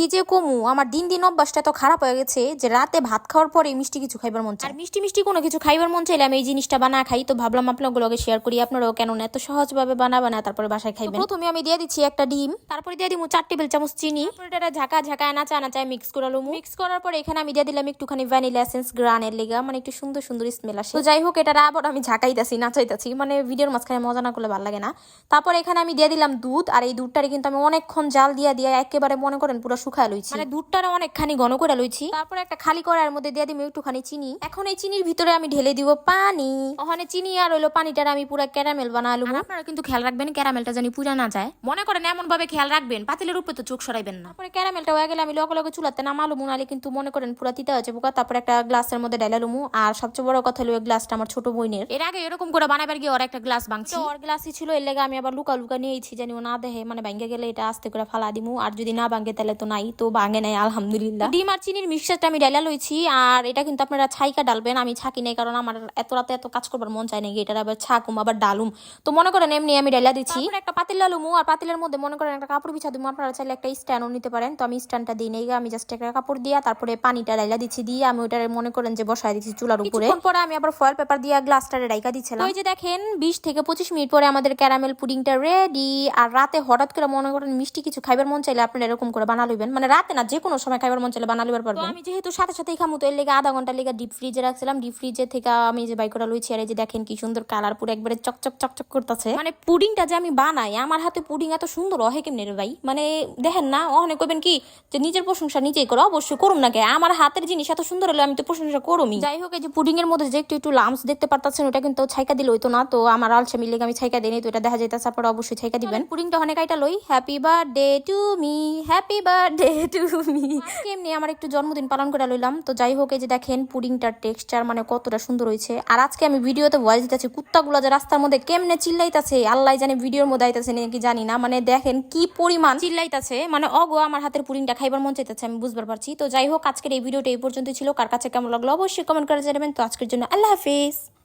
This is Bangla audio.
কি যে কমু আমার দিন দিন অভ্যাসটা তো খারাপ হয়ে গেছে যে রাতে ভাত খাওয়ার পরে মিষ্টি কিছু খাইবার মন চাই আর মিষ্টি মিষ্টি কোনো কিছু খাইবার মন চাইলে আমি এই জিনিসটা বানা খাই। তো ভাবলাম আপনাগুলোকে শেয়ার করি আপনারাও কেন এত সহজভাবে বানাবে না তারপরে বাসায় খাইবেন। প্রথমে আমি দিয়ে দিচ্ছি একটা ডিম। তারপরে দিয়ে দিব চার টেবিল চামচ চিনি। এটা ঝাঁকা ঝাঁকা নাচা নাচায় মিক্স করে মিক্স করার পরে এখানে আমি দিয়ে দিলাম একটুখানি ভ্যানিলা এসেন্স গ্রানের লেগা। মানে একটু সুন্দর সুন্দর স্মেল আসে। তো যাই হোক এটা আবার আমি ঝাঁকাইতাছি নাচাইতাছি। মানে ভিডিওর মাঝখানে মজা না করলে ভালো লাগে না। তারপর এখানে আমি দিয়ে দিলাম দুধ। আর এই দুধটারে কিন্তু আমি অনেকক্ষণ জাল দিয়া দিয়ে একেবারে মনে করেন পুরো শুকায় লইছি মানে দুধটারে অনেকখানি ঘন করে লইছি তারপর একটা খালি করার মধ্যে দিয়ে দিব একটুখানি চিনি। এখন এই চিনির ভিতরে আমি ঢেলে দিব পানি। ওখানে চিনি আর হইল পানিটার আমি পুরো ক্যারামেল বানালু আপনারা কিন্তু খেয়াল রাখবেন ক্যারামেলটা জানি পুরা না যায়। মনে করেন এমন ভাবে খেয়াল রাখবেন পাতিলের উপরে তো চোখ সরাইবেন না। পরে ক্যারামেলটা হয়ে গেলে আমি লগে লগে চুলাতে নামালু মুনালি কিন্তু মনে করেন পুরা তিতা হয়েছে পোকা। তারপর একটা গ্লাসের মধ্যে ডাইলালুমু আর সবচেয়ে বড় কথা হলো এই গ্লাসটা আমার ছোট বোনের। এর আগে এরকম করে বানাবার গিয়ে ওর একটা গ্লাস ভাঙছি। ওর গ্লাসই ছিল এর লেগে আমি আবার লুকা লুকা নিয়েছি জানি ও না দেখে মানে ভাঙ্গে গেলে এটা আস্তে করে ফালা দিমু। আর যদি না ভাঙ্গে তাহলে তো নাই। তো ভাঙে নাই আলহামদুলিল্লাহ। ডিম আর চিনির মিক্সচারটা আমি ডাইলা লইছি আর এটা কিন্তু আপনারা ছাইকা ডালবেন আমি ছাকি নাই কারণ আমার এত রাতে এত কাজ করবার মন চাই নাকি এটা আবার ছাকুম আবার ডালুম। তো মনে করেন এমনি আমি ডাইলা দিচ্ছি। একটা পাতিল লালুমু আর পাতিলের মধ্যে মনে করেন একটা কাপড় বিছা দিমু আপনারা চাইলে একটা স্ট্যান্ডও নিতে পারেন। তো আমি স্ট্যান্ডটা দিই নেই আমি জাস্ট একটা কাপড় দিয়া তারপরে পানিটা ডাইলা দিচ্ছি দিয়ে আমি ওটা মনে করেন যে বসায় দিচ্ছি চুলার উপরে। পরে আমি আবার ফয়েল পেপার দিয়ে গ্লাসটারে রাইকা দিচ্ছিলাম ওই যে দেখেন বিশ থেকে পঁচিশ মিনিট পরে আমাদের ক্যারামেল পুডিংটা রেডি আর রাতে হঠাৎ করে মনে করেন মিষ্টি কিছু খাইবার মন চাইলে আপনারা এরকম করে বানা লইবেন। মানে রাতে না যে কোনো সময় খাইবার মন চাইলে বানা লইবার পারবেন। আমি যেহেতু সাথে সাথেই খামু তো এর লেগে আধা ঘণ্টা লেগে ডিপ ফ্রিজে রাখছিলাম। ডিপ ফ্রিজে থেকে আমি যে বাই করা লইছি আর এই যে দেখেন কি সুন্দর কালার পুরো একবারে চকচক চকচক করতেছে। মানে পুডিংটা যে আমি বানাই আমার হাতে পুডিং এত সুন্দর হয় কেমনে রে ভাই? মানে দেখেন না অনেক কইবেন কি যে নিজের প্রশংসা নিজেই করো অবশ্যই করুম না কে? আমার হাতের জিনিস এত সুন্দর হলে আমি তো প্রশংসা করুমই। যাই হোক এই যে পুডিং এর মধ্যে যে একটু একটু লামস দেখতে পারতাছেন ওটা কিন্তু ছাইকা দিলে হইতো না তো আমার আলসা মিলে আমি ছাইকা দিই তো এটা দেখা যাইতেছে আপনারা অবশ্যই ছাইকা দিবেন। পুডিংটা অনেক আইটা লই। Happy birthday to me happy birthday to me এমনি আমার একটু জন্মদিন পালন করে লইলাম, তো যাই হোক, এই যে দেখেন পুডিংটার টেক্সচার মানে কতটা সুন্দর হয়েছে। আর আজকে আমি ভিডিওতে ভয়েস দিতেছি, কুত্তাগুলো যে রাস্তার মধ্যে কেমনে চিল্লাইতাছে, আল্লাহ জানে ভিডিওর মধ্যে আইতাছে নাকি জানি না। মানে দেখেন কি পরিমাণ চিল্লাইতাছে মানে অগো, আমার হাতের পুডিংটা খাইবার মন চাইতেছে, আমি বুঝবার পারছি। তো যাই হোক, আজকের এই ভিডিওটা এই পর্যন্ত ছিল। কার কাছে কেমন লাগল অবশ্যই কমেন্ট করে জানাবেন। তো আজকের জন্য আল্লাহ হাফিজ।